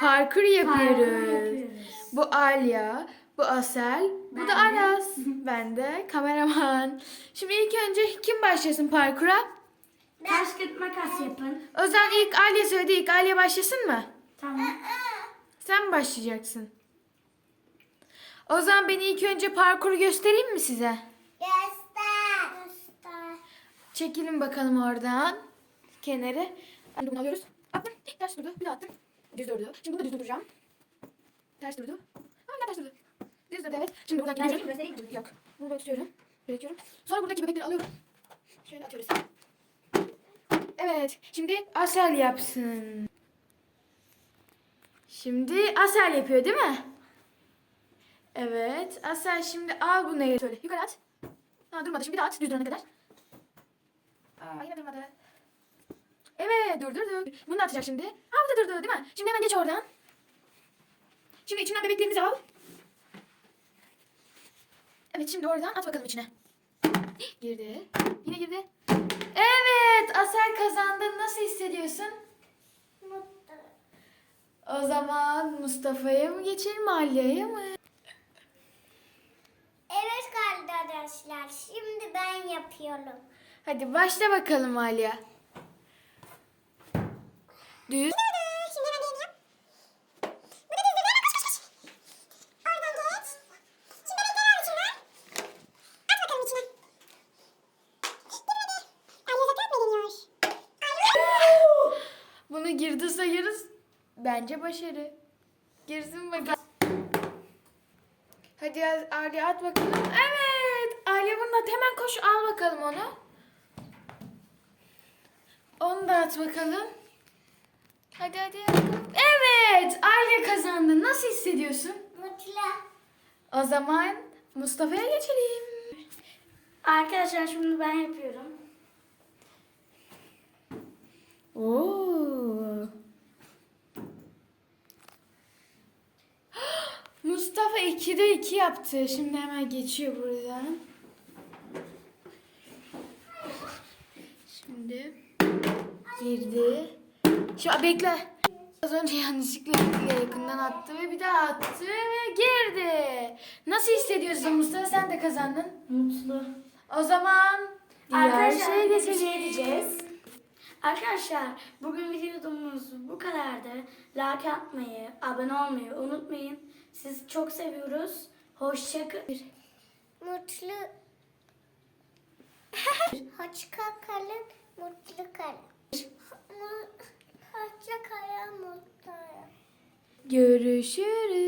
parkur yapıyoruz. Bu Alya, bu Asel, bu da. Aras. ben de kameraman. Şimdi ilk önce kim başlasın parkura? Taş kağıt makas yapın. O zaman ilk Alya söyledi. İlk Alya başlasın mı? Tamam. Sen mi başlayacaksın? O zaman ben ilk önce parkuru göstereyim mi size? Göster. Göster. Çekilin bakalım oradan. Kenarı. Bunu alıyoruz. Attım. Ters durdu. Bir daha attım. Düz durdu. Şimdi bunu da düz duracağım. Ters durdu. Hala ters durdu. Düz durdu evet. Şimdi buradan gidiyorum. göstereyim mi? Yok. Bunu böyle tutuyorum. Bırakıyorum. Sonra buradaki bebekleri alıyorum. Şöyle atıyoruz. Evet. Şimdi Asel yapsın. Şimdi Asel yapıyor değil mi? Evet. Asel şimdi al bunu. Şöyle yukarı at. Ha durmadı. Şimdi bir daha at. Düz durana kadar. Aa yine durmadı. Evet dur dur dur. Bunu da atacak şimdi. Ha bu da durdu değil mi? Şimdi hemen geç oradan. Şimdi içinden bebeklerimizi al. Evet şimdi oradan at bakalım içine. Girdi. Yine girdi. Evet Asel kazandın. Nasıl hissediyorsun? Mutlu. O zaman Mustafa'ya mı geçelim Alya'ya mı? Evet arkadaşlar. Şimdi ben yapıyorum. Hadi başla bakalım Alya. Düz. Şimdi ben deneyeyim. Bu da düzdür. Hemen koş koş koş. Oradan geç. Şimdi bebekleri al içinden. At bakalım içine. Girmedi. Ay yasak mı deniyor? Ay. Bunu girdi sayarız. Bence başarı. Girsin bakalım. Hadi Alya at bakalım. Evet. Alya bunu at. Hemen koş al bakalım onu. Onu da at bakalım. Hadi hadi. Evet. Alya kazandı. Nasıl hissediyorsun? Mutlu. O zaman Mustafa'ya geçelim. Arkadaşlar şimdi ben yapıyorum. Oo. Mustafa 2'de 2 yaptı. Şimdi hemen geçiyor buradan. Şimdi girdi. Şu bekle. Az önce yanlışlıkla yakından attı ve bir daha attı ve girdi. Nasıl hissediyorsun Mustafa? Sen de kazandın. Mutlu. O zaman diğer Arkadaşlar şeye bir şey diyeceğiz. Arkadaşlar bugün videomuz bu kadardı. Like atmayı, abone olmayı unutmayın. Sizi çok seviyoruz. Hoşçakalın. Mutlu. Hoşça kalın. Mutlu kalın. Hoşça kalın. Mutlu kalın. Görüşürüz.